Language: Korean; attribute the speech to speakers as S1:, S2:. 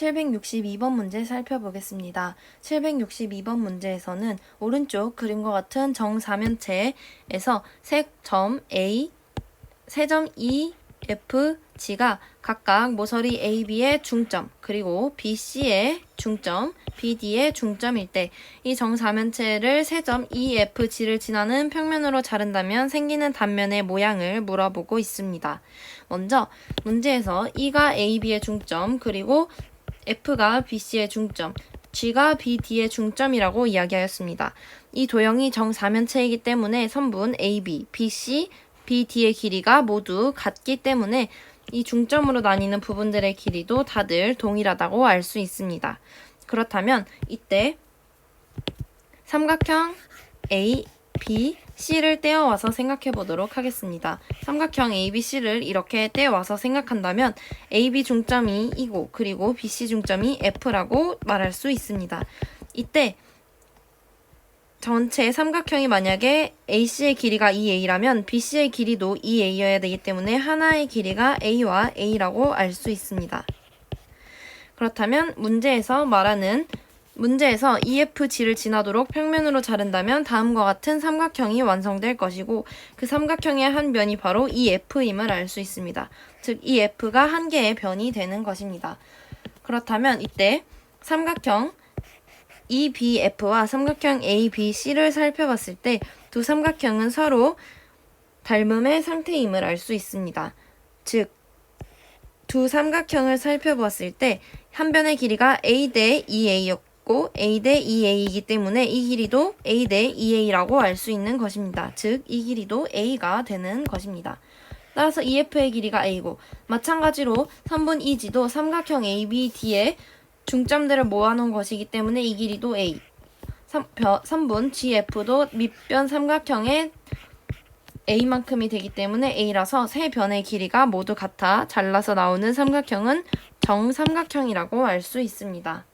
S1: 762번 문제 살펴보겠습니다. 762번 문제에서는 오른쪽 그림과 같은 정사면체에서 세점 A, 세점 E, F, G가 각각 모서리 AB의 중점, 그리고 BC의 중점, BD의 중점일 때 이 정사면체를 세점 EFG를 지나는 평면으로 자른다면 생기는 단면의 모양을 물어보고 있습니다. 먼저 문제에서 E가 AB의 중점, 그리고 F가 BC의 중점, G가 BD의 중점이라고 이야기하였습니다. 이 도형이 정사면체이기 때문에 선분 AB, BC, BD의 길이가 모두 같기 때문에 이 중점으로 나뉘는 부분들의 길이도 다들 동일하다고 알 수 있습니다. 그렇다면 이때 삼각형 A, B, C를 떼어와서 생각해 보도록 하겠습니다. 삼각형 A, B, C를 이렇게 떼어와서 생각한다면 A, B 중점이 이고 그리고 B, C 중점이 F라고 말할 수 있습니다. 이때 전체 삼각형이 만약에 AC의 길이가 2A라면 BC의 길이도 2A여야 되기 때문에 하나의 길이가 A와 A라고 알 수 있습니다. 그렇다면 문제에서 말하는 문제에서 EFG를 지나도록 평면으로 자른다면 다음과 같은 삼각형이 완성될 것이고 그 삼각형의 한 변이 바로 EF임을 알 수 있습니다. 즉 EF가 한 개의 변이 되는 것입니다. 그렇다면 이때 삼각형 EBF와 삼각형 ABC를 살펴봤을 때 두 삼각형은 서로 닮음의 상태임을 알 수 있습니다. 즉, 두 삼각형을 살펴봤을 때 한 변의 길이가 A 대 2A였고 A 대 2A이기 때문에 이 길이도 A 대 2A라고 알 수 있는 것입니다. 즉, 이 길이도 A가 되는 것입니다. 따라서 EF의 길이가 A고 마찬가지로 3분 EG도 삼각형 ABD의 중점들을 모아놓은 것이기 때문에 이 길이도 A. 3, 분 GF도 밑변 삼각형의 A만큼이 되기 때문에 A라서 세 변의 길이가 모두 같아 잘라서 나오는 삼각형은 정삼각형이라고 알 수 있습니다.